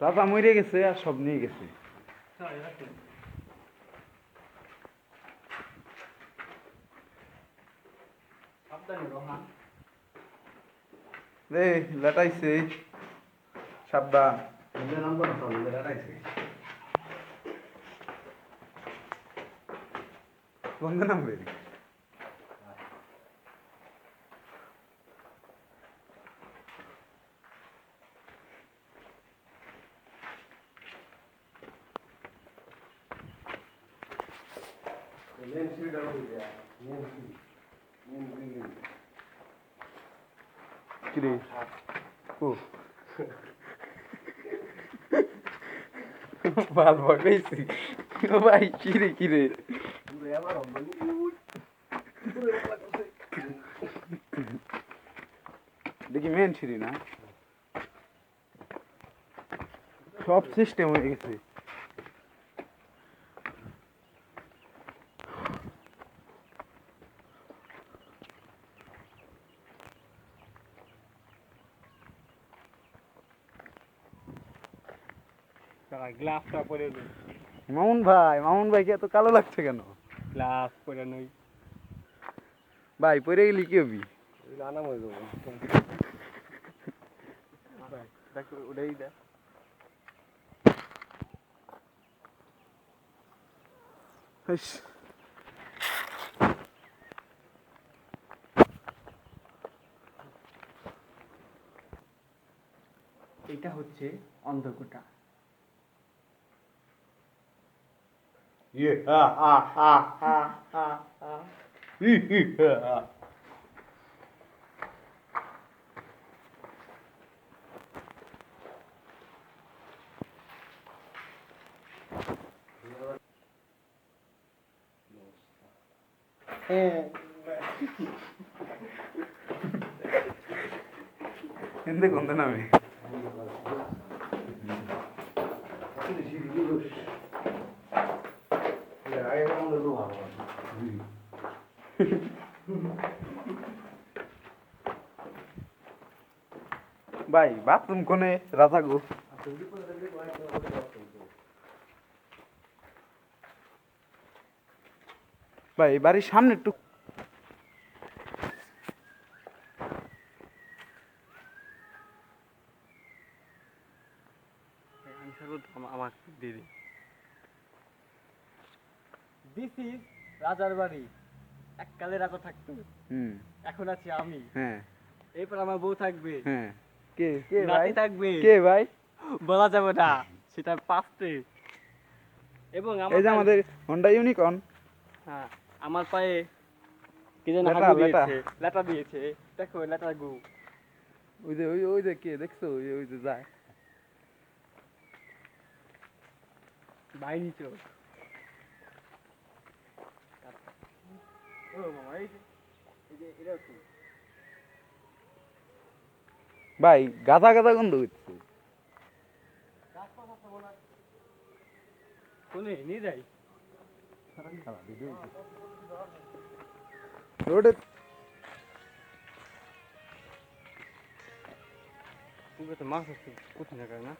রাজা মরে গেছে আর সব নিয়ে গেছে। রে লেটাইছে। সাবধান। নামবে মেন সিঁড়িটা উঠে যায় মেন সিঁড়ি মেন বিল্ডিং কিরে ও ভাল ভাগাইছি ও ভাই কিরে কিরে পুরো আবার অন্ধনি পুরো একলা করছে দেখি মেন ছিলি না সব সিস্টেম হয়ে গেছে তারা গ্লাসটা পরে নই মামুন ভাই মামুন ভাইকে এত কালো লাগছে কেন? গ্লাস পরে নই ভাই পরে গেলি কি হবি? আনাম হয়ে যাব। ওটাই দেখ। এটা হচ্ছে অন্ধকূটা। 예, 아, 아, 아, 아, 아, 아, 아. 이, 이, 아. 아. 예. എന്തൊക്കെ ഒന്നാമേ কোনতে নামে ভাই বাথরুম কোনে? রাজা গো। ভাই বাড়ির সামনে একটু আমাকে দিয়ে দিন। দিস ইজ রাজার বাড়ি। এককালে রাজা থাকতো। হুম। এখন আছি আমি। হ্যাঁ। এরপর আমার বউ থাকবে। হ্যাঁ। কে? কে ভাই? থাকবে। কে ভাই? বলা যাবে না। সেটা পাস্টে এবং এই যে আমাদের হন্ডা ইউনিকর্ন হ্যাঁ আমার পায়ে কি যেন হাগু দিয়েছে। লেটা দিয়েছে। দেখো লেটা গু। ওই যে ওই ওই যে কে? দেখছ? ওই যে ওই যে যায়। বাইনি চোখ ও মামা এই যে এই যে এটাও তো ভাই গাদা গাদা গন্ধ হচ্ছে। রোডে মাছ আছে কোথায় না?